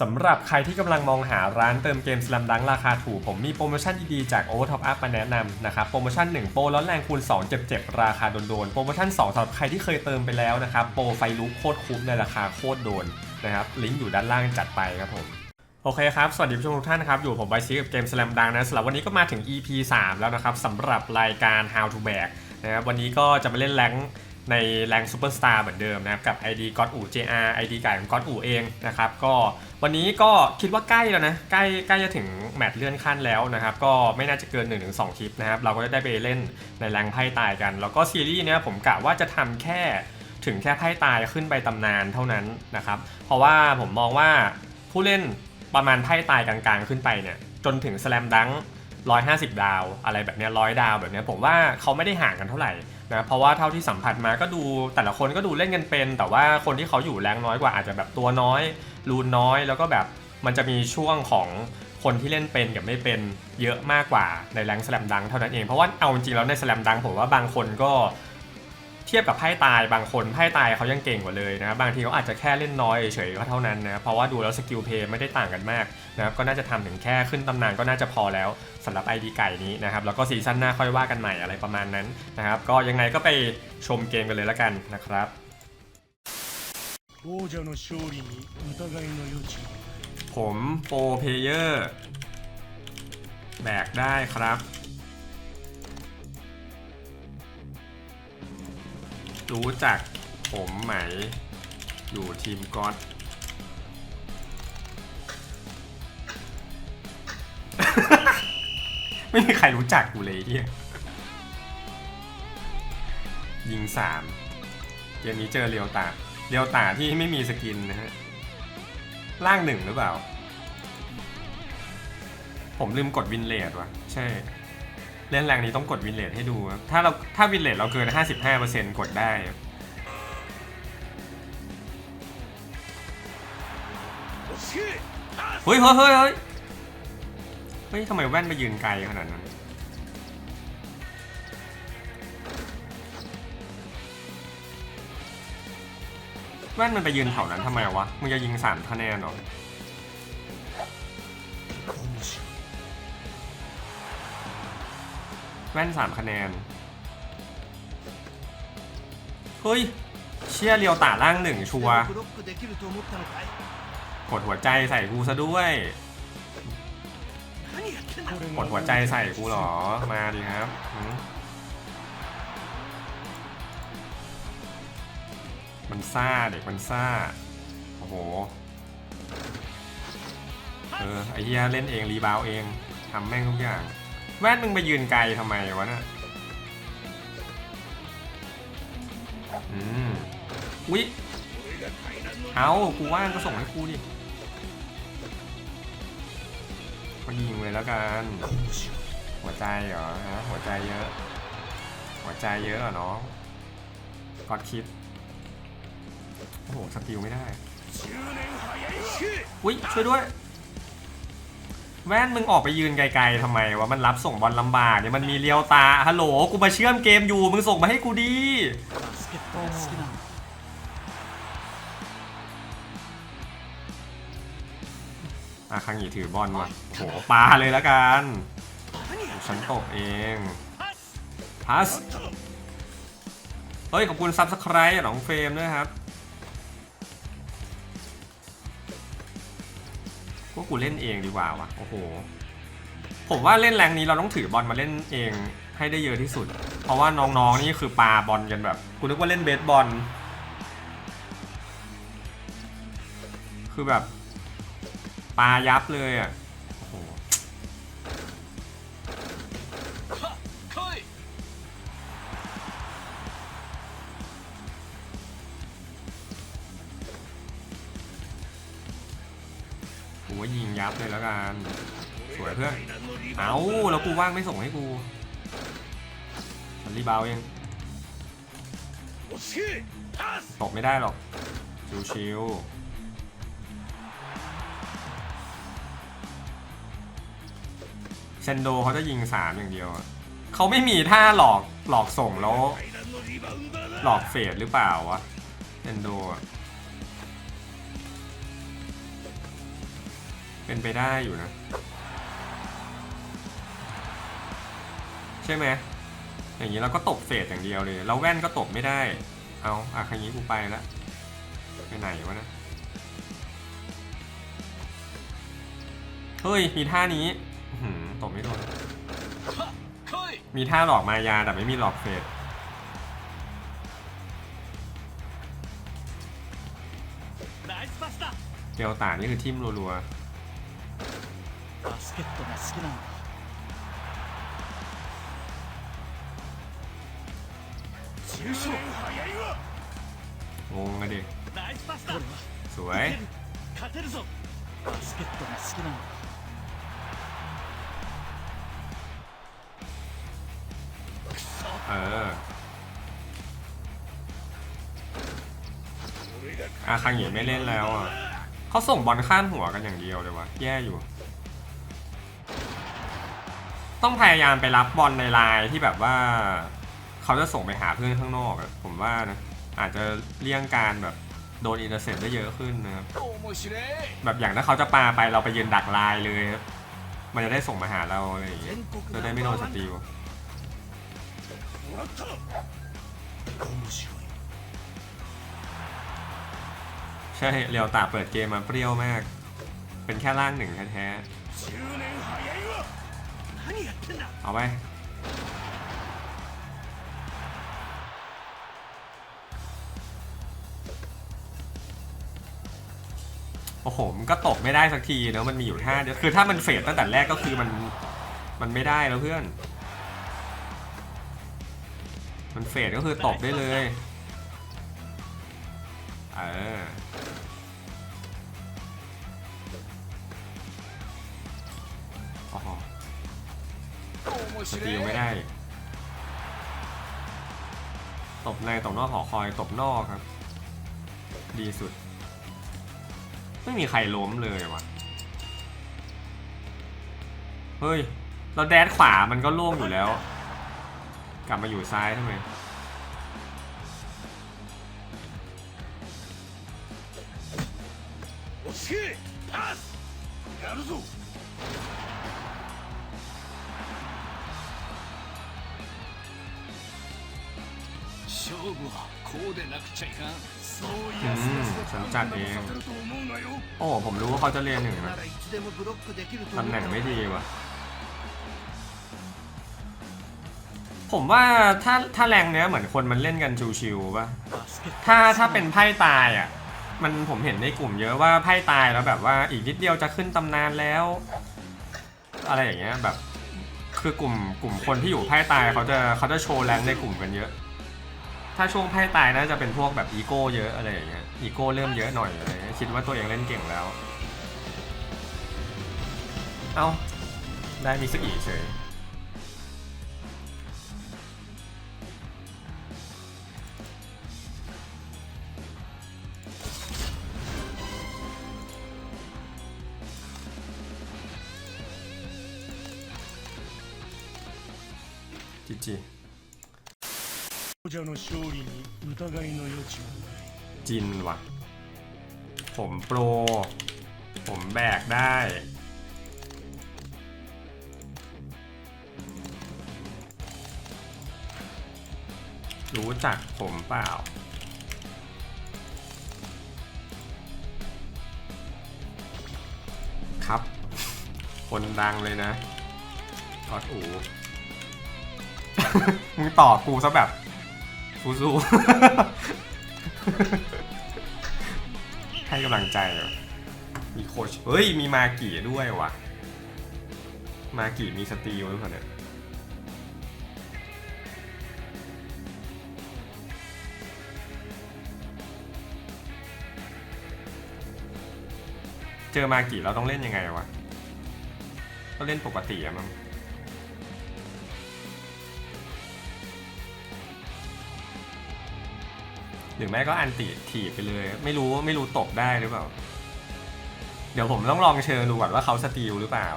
สำหรับใครที่กำลังมองหาร้านเติมเกมสลัมดังราคาถูก ผมมีโปรโมชั่นดีๆจาก o v e r Top Up มาแนะนำนะครับ โปรโมชั่น 1 โปรร้อนแรงคูณ 2 เจ็บๆ ราคาโดนๆ โปรโมชั่น 2สำหรับใครที่เคยเติมไปแล้วนะครับ โปรไฟลุกโคตรคุ้มในราคาโคตรโดนนะครับ ลิงก์อยู่ด้านล่างจัดไปครับผม โอเคครับ สวัสดีผู้ชมทุกท่านนะครับ อยู่ผมไบซีกับเกม Slam Dunk นะสำหรับวันนี้ก็มาถึง EP 3 แล้วนะครับสำหรับรายการ How to Bag นะครับวันนี้ก็จะมาเล่นแรง ในแรงซูเปอร์สตาร์เหมือนเดิมนะครับ กับ ID ก็อดอู JR ID ไก่ของก็อดอูเองนะครับ ก็วันนี้ก็คิดว่าใกล้แล้วนะ ใกล้ใกล้จะถึงแมตช์เลื่อนขั้นแล้วนะครับ ก็ไม่น่าจะเกิน 1-2 คลิปนะครับ เราก็จะได้ไปเล่นในแรงไพ่ตายกัน แล้วก็ซีรีส์เนี้ยผมกะว่าจะทำแค่ถึงแค่ไพ่ตายขึ้นไปตำนานเท่านั้นนะครับ เพราะว่าผมมองว่าผู้เล่นประมาณไพ่ตายกลางๆ ขึ้นไปเนี่ยจนถึงสแลมดัง150 ดาว อะไรแบบเนี้ร้อยดาวแบบเนี้ยผมว่าเขาไม่ได้ห่างกันเท่าไหร่ นะเพราะว่าเท่าที่สัมผัสมาก็ดูแต่ละคนก็ดูเล่นกันเป็น แต่ว่าคนที่เขาอยู่แรงน้อยกว่าอาจจะแบบตัวน้อยรูนน้อย แล้วก็แบบมันจะมีช่วงของคนที่เล่นเป็นกับไม่เป็นเยอะมากกว่าในแรงสแลมดังเท่านั้นเองเพราะว่าเอาจริงแล้วในสแลมดังผมว่าบางคนก็ เทียบกับไพ่ตายบางคนไพ่ตายเขายังเก่งกว่าเลยนะบางทีเขาอาจจะแค่เล่นน้อยเฉยก็เท่านั้นนะเพราะว่าดูแล้วสกิลเพย์ไม่ได้ต่างกันมากนะครับก็น่าจะทำถึงแค่ขึ้นตำนานก็น่าจะพอแล้วสำหรับไอดีไก่นี้นะครับแล้วก็ซีซั่นหน้าค่อยว่ากันใหม่อะไรประมาณนั้นนะครับก็ยังไงก็ไปชมเกมกันเลยแล้วกันนะครับผมโปรเพเยอร์แบกได้ครับ รู้จักผมไหม อยู่ทีมก๊อตไม่มีใครรู้จักกูเลยเฮียยิงสามเกมนี้เจอเรียวตาเรียวตาที่ไม่มีสกินนะฮะล่างหนึ่งหรือเปล่า ผมลืมกดวินเลทว่ะ ใช่ เล่นแรงนี้ต้องกดวินเลทให้ดูครับถ้าเราถ้าวินเลทเราเกิน 55%กดได้ครับเฮ้ยเฮ้ยเฮ้ยเฮ้ยเฮ้ยทำไมแว่นไปยืนไกลขนาดนั้น แว่นมันไปยืนแถวนั้นทำไมวะ มึงจะยิงสามคะแนนหรอ แว่น 3 คะแนน เฮ้ย เชี่ยเรียวตาล่างหนึ่งชัวกดหัวใจใส่กูซะด้วยกดหัวใจใส่กูหรอ มาดีครับมันซ่าเด็กมันซ่า โอ้โห เออ ไอ้เหี้ยเล่นเอง รีบาวเอง ทำแม่งทุกอย่าง แวดมึงไปยืนไกลทำไมวะเน่ะอืมอุ๊ยเอากูว่างก็ส่งให้กูดิพอยิงเลยแล้วกัน หัวใจเหรอฮะหัวใจเยอะ หัวใจเยอะเหรอน้องกอดคิด โอ้โห สกิลไม่ได้ อุ๊ย ช่วยด้วย แว่นมึงออกไปยืนไกลๆทำไมวะมันรับส่งบอลลำบากเนี่ยมันมีเลี้ยวตาฮัลโหลกูมาเชื่อมเกมอยู่มึงส่งมาให้กูดีอ่ข้างหีถือบอลมาโหปาเลยละกันฉันตกเองพัสเฮ้ยขอบคุณซับสไครต์หลองเฟรมด้วยครับ พวกกูเล่นเองดีกว่าวะโอ้โห ผมว่าเล่นแรงนี้เราต้องถือบอลมาเล่นเองให้ได้เยอะที่สุด เพราะว่าน้องๆนี่คือปาบอลกันแบบกูนึกว่าเล่นเบสบอล คือแบบปายับเลยอะ ก็ยิงยับเลยแล้วกัน สวยเพื่อน เอาแล้วกูว่างไม่ส่งให้กูรีบาวเองตกไม่ได้หรอก ชิวชิวเชนโดเขาจะยิงสามอย่างเดียวเขาไม่มีท่าหลอกหลอกส่งแล้ว หลอกเฟดหรือเปล่าวะเชนโด เป็นไปได้อยู่นะ ใช่ไหมอย่างนี้เราก็ตบเศษอย่างเดียวเลยเราแว่นก็ตบไม่ได้ เอาอะคันนี้กูไปละไปไหนวะนะเฮ้ยมีท่านี้ตบไม่โดนมีท่าหลอกมายาแต่ไม่มีหลอกเศษเกลตานี่คือทิมรัวๆ バスケットが好きなんだ重傷早いわๆ งงอะดิ ナイスパスだ สวย 勝てるぞバスケットが好きなんだくそ เออ 俺が อาคังเหยียไม่เล่นแล้วอ่ะเขาส่งบอลข้ามหัวกันอย่างเดียวเลยวะแย่อยู่ ต้องพยายามไปรับบอลในลายที่แบบว่า เขาจะส่งไปหาเพื่อนข้างนอกแบบผมว่านะอาจจะเลี่ยงการแบบโดนอินเตอร์เซปได้เยอะขึ้นนะครับแบบอย่างถ้าเขาจะปาไปเราไปยืนดักลายเลยครับมันจะได้ส่งมาหาเราอะไรอย่างเงี้ยจะได้ไม่โดนสตีลใช่เรียวตาเปิดเกมมาเปรี้ยวมาก เป็นแค่ร่างหนึ่งแท้ๆ เอาไปโอ้โห มันก็ตกไม่ได้สักทีเนอะมันมีอยู่ท่าเดียวคือถ้ามันเฟดตั้งแต่แรกก็คือมัน มันไม่ได้แล้วเพื่อน มันเฟดก็คือตกได้เลย เออ สตีลไม่ได้ ตบในตบนอกหอคอยตบนอกครับ ดีสุด ไม่มีใครล้มเลยว่ะ เฮ้ย เราแดดขวามันก็โล่งอยู่แล้ว กลับมาอยู่ซ้ายทำไม 落ち着けパスやるぞ 勝負はこうでなくちゃいかんそうやすやすとうんちゃんとさせると思うなよ โอ้ผมรู้ว่าเขาจะเรียนหนึ่ง な นะ らいつでもブロックできると ตำ 思 แหน่ง った ไม่ดีว่ะ ผมว่าถ้าถ้าแรงเนี้ยเหมือนคนมันเล่นกันชิวๆป่ะ バスケット ถ้าถ้าเป็นไพ่ตายอ่ะ มันผมเห็นในกลุ่มเยอะว่าไพ่ตายแล้วแบบว่าอีกนิดเดียวจะขึ้นตำนานแล้ว อะไรอย่างเงี้ยแบบ คือกลุ่มกลุ่มคนที่อยู่ไพ่ตายเขาจะเขาจะโชว์แรงในกลุ่มกันเยอะ ถ้าช่วงไพ่ตายน่าจะเป็นพวกแบบอีโก้เยอะอะไรอย่างเงี้ยอีโก้เริ่มเยอะหน่อยอะไรเงี้ยคิดว่าตัวเองเล่นเก่งแล้ว เอ้าได้มิสกิลเฉย 勝利に疑いの余地はない จินว่ะ ผมโปร ผมแบกได้ รู้จักผมเปล่า ครับ คนดังเลยนะกอดอู มึงตอบกูซะแบบ กูสู้ให้กำลังใจเหรอมีโคชเฮ้ย มีมากี่ด้วยวะมากี่มีสตีลหรือเปล่าเนี่ยเจอมากี่เราต้องเล่นยังไงวะ ก็เล่นปกติอะมั้ง หรือไม่ก็อันติถีบไปเลย ไม่รู้ไม่รู้ตกได้หรือเปล่า เดี๋ยวผมต้องลองเชิญดูก่อนว่าเขาสตีลหรือเปล่า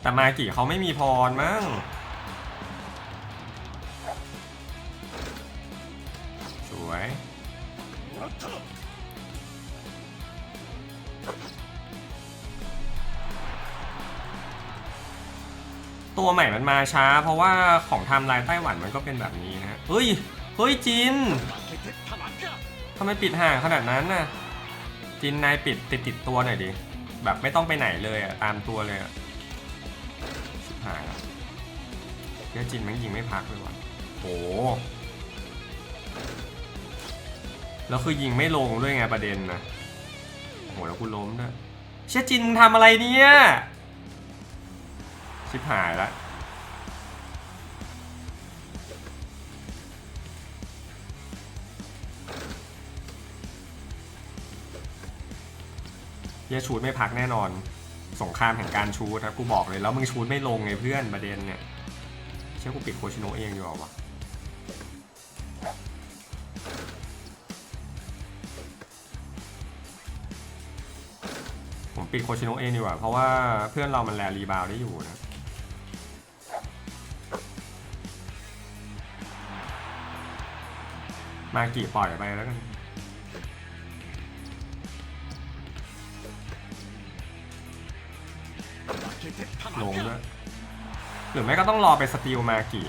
แต่มากี่เขาไม่มีพรมั้งสวย ตัวใหม่มันมาช้า เพราะว่าของไทม์ไลน์ไต้หวันมันก็เป็นแบบนี้นะเฮ้ย เฮ้ยจินทำไมปิดห่างขนาดนั้นน่ะ จินนายปิดติดติดตัวหน่อยดิ แบบไม่ต้องไปไหนเลยอะตามตัวเลยอะห่างเดี๋ยวจินมันยิงไม่พักเลยวะโอ้แล้วคือยิงไม่ลงด้วยไงประเด็นนะโหแล้วกูล้มด้วยเชจินมึงทำอะไรเนี่ย ชิบหายละเฮียชูดไม่พักแน่นอน สงครามแห่งการชูดครับกูบอกเลยแล้วมึงชูดไม่ลงไงเพื่อนประเด็นเนี่ย เชื่อกูปิดโคชิโนเองดีกว่าวะผมปิดโคชิโนเองดีกว่า เพราะว่าเพื่อนเรามันแลรีบาวได้อยู่นะ มากี่ปล่อยไปแล้วกันลงด้วยหรือไม่ก็ต้องรอไปสติลมากี่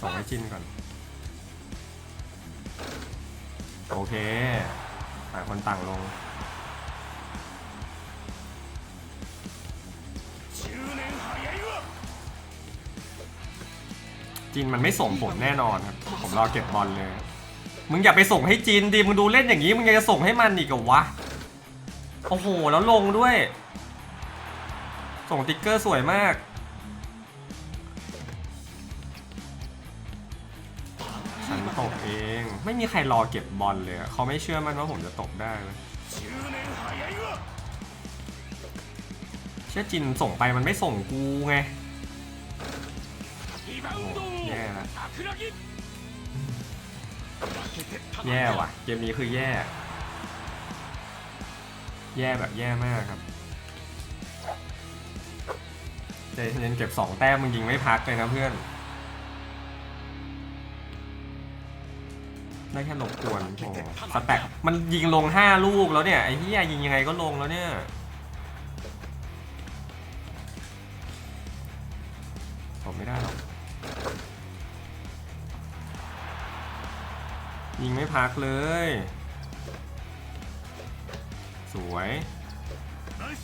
สองให้จินก่อน โอเคต่างคนต่างลง จีนมันไม่ส่งผลแน่นอนครับ ผมรอเก็บบอลเลย มึงอย่าไปส่งให้จีนดิ มึงดูเล่นอย่างนี้ มึงยังจะส่งให้มันอีกเหรอวะ โอ้โห แล้วลงด้วย ส่งติ๊กเกอร์สวยมาก ฉันตกเอง ไม่มีใครรอเก็บบอลเลยเขาไม่เชื่อมั่นว่าผมจะตกได้เเชื่อจินส่งไปมันไม่ส่งกูไง แย่ว่ะ เกมนี้คือแย่ แย่แบบแย่มากครับเจเย็นเก็บสองแต้มมึงยิงไม่พักเลยนะเพื่อน ได้แค่รบกวนโอ้โหสแต็กมันยิงลงห้าลูกแล้วเนี่ย ไอ้เหี้ยยิงยังไงก็ลงแล้วเนี่ย ยิงไม่พักเลย สวย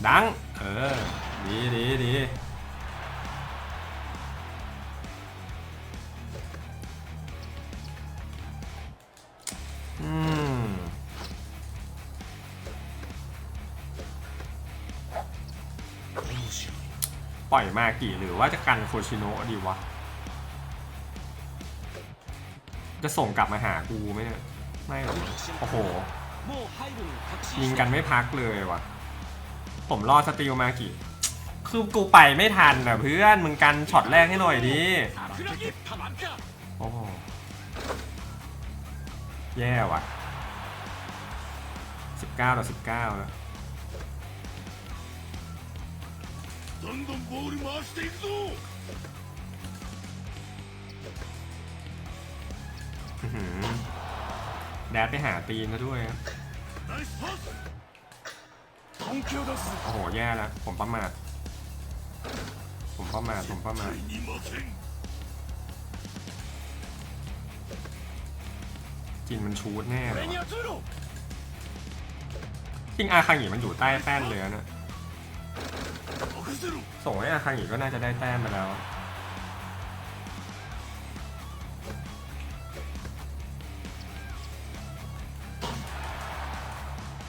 ดัง เออ ดีดีดีอืมปล่อยมากี่หรือว่าจะกันโคชิโนะดีวะ จะส่งกลับมาหากูไหมเนี่ย ไม่หรอกโอ้โห もう入るのを確信 ยิง して กันไม่พักเลยว่ะ ผมรอสติลมากี่ คือกูไปไม่ทันอ่ะเพื่อน มึงกันช็อตแรกให้หน่อยดิ 桜木たまるか โอ้โหแย่ว่ะ 19ต่อ19แล้ว どんどんボール回していくぞ แดดไปหาตีนแล้วด้วยโอ้โห แย่แล้ว ผมประมาท ผมประมาท ผมประมาทจินมันชูดแน่เลยจริงอาคังหีมันอยู่ใต้แป้นเลยนะ ส่งให้อาคังหีก็น่าจะได้แต้มไปแล้ว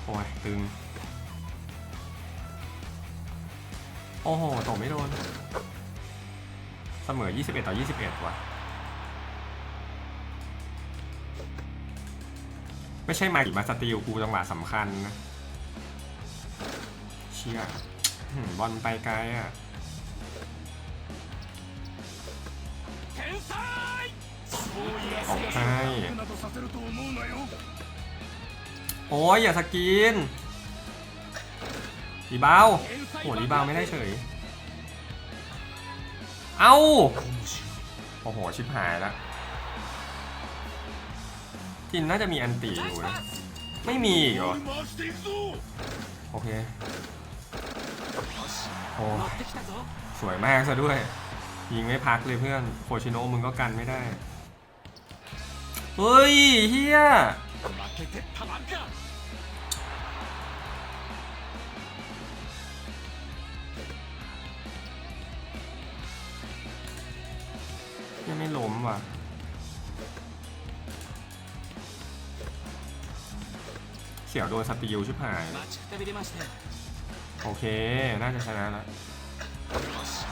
อ้ยตึง โอ้โหตกไม่โดน เสมอ 21 ต่อ 21 ว่ะ ไม่ใช่มากี่มาสตีลกูจังหวะสำคัญนะ เชี่ยบอลไปไกลอะออกให้ โอ้ยอย่าสกินรีบาวโหรีบาวไม่ได้เฉย เอา้าโอ้โห ชิบหายแล้วจินน่าจะมีอันตีอยู่นะ ไม่มีอีกเหรอ โอเค โอ้สวยมากซะด้วย ยิงไม่พักเลยเพื่อน โคชิโนะมึงก็กันไม่ได้ เฮ้ยเฮีย 負けてたまんか ยังไม่ล้มว่ะ เสี่ยวโดนสติลชิบหาย 待ちくたびれましてよ โอเค น่าจะชนะแล้ว し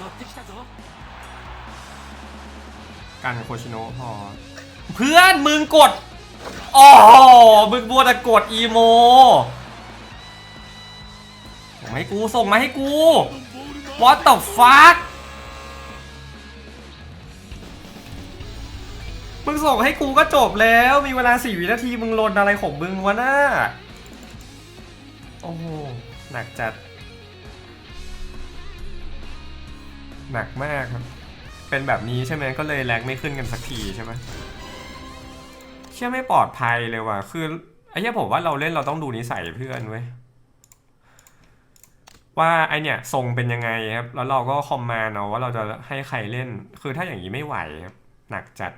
乗ってきたぞ กันโคชิโนะพอ เพื่อนมึงกด อ๋อมึงบัวแต่กดอีโมส่งมาให้กูส่งมาให้กู What the fuck มึงส่งให้กูก็จบแล้วมีเวลาสี่วินาทีมึงลนอะไรของมึงวะน่าโอ้โหหนักจัด หนักมากครับ เป็นแบบนี้ใช่ไหมก็เลยแรงไม่ขึ้นกันสักทีใช่ไหม เชื่อไม่ปลอดภัยเลยว่ะ คือไอ้เนี่ยผมว่าเราเล่นเราต้องดูนิสัยเพื่อนเว้ยว่าไอเนี่ยทรงเป็นยังไงครับ แล้วเราก็คอมมานเอาว่าเราจะให้ใครเล่น คือถ้าอย่างนี้ไม่ไหวครับหนักจัด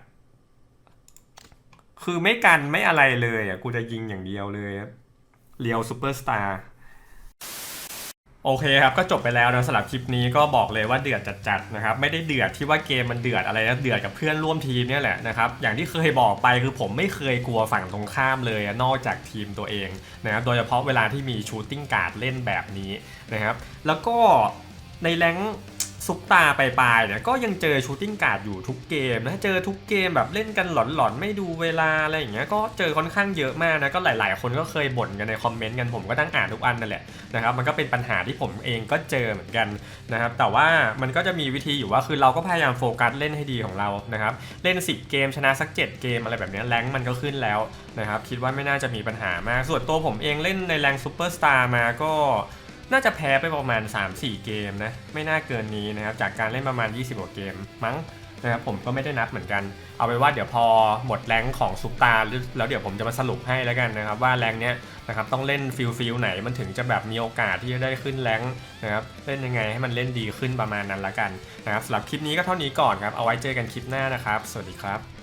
คือไม่กันไม่อะไรเลยอะกูจะยิงอย่างเดียวเลยครับเรียวซูเปอร์สตาร์ โอเคครับก็จบไปแล้วนะสำหรับคลิปนี้ก็บอกเลยว่าเดือดจัดๆนะครับไม่ได้เดือดที่ว่าเกมมันเดือดอะไรนะเดือดกับเพื่อนร่วมทีมเนี่ยแหละนะครับอย่างที่เคยบอกไปคือผมไม่เคยกลัวฝั่งตรงข้ามเลยนอกจากทีมตัวเองนะครับโดยเฉพาะเวลาที่มีชูตติ้งการ์ดเล่นแบบนี้นะครับแล้วก็ในแรง ซุปตาปลายๆเนี่ยก็ยังเจอชูตติ้งการ์ดอยู่ทุกเกมนะเจอทุกเกมแบบเล่นกันหลอนๆ ไม่ดูเวลาอะไรอย่างเงี้ยก็เจอค่อนข้างเยอะมากนะก็หลายๆ คนก็เคยบ่นกันในคอมเมนต์กันผมก็ตั้งอ่านทุกอันนั่นแหละนะครับมันก็เป็นปัญหาที่ผมเองก็เจอเหมือนกันนะครับแต่ว่ามันก็จะมีวิธีอยู่ว่าคือเราก็พยายามโฟกัสเล่นให้ดีของเรานะครับเล่น 10 เกมชนะสัก 7 เกมอะไรแบบนี้แรงมันก็ขึ้นแล้วนะครับคิดว่าไม่น่าจะมีปัญหามากส่วนตัวผมเองเล่นในแรงซูเปอร์สตาร์มาก็ น่าจะแพ้ไปประมาณ 3-4 เกมนะ ไม่น่าเกินนี้นะครับ จากการเล่นประมาณ 20กว่าเกมมั้งนะครับผมก็ไม่ได้นับเหมือนกัน เอาไปว่าเดี๋ยวพอหมดแรงของซุปตาร์แล้วเดี๋ยวผมจะมาสรุปให้แล้วกันนะครับ ว่าแรงเนี้ยนะครับต้องเล่นฟิลฟิลไหนมันถึงจะแบบมีโอกาสที่จะได้ขึ้นแรงนะครับเล่นยังไงให้มันเล่นดีขึ้นประมาณนั้นละกันนะครับสำหรับคลิปนี้ก็เท่านี้ก่อนครับเอาไว้เจอกันคลิปหน้านะครับ สวัสดีครับ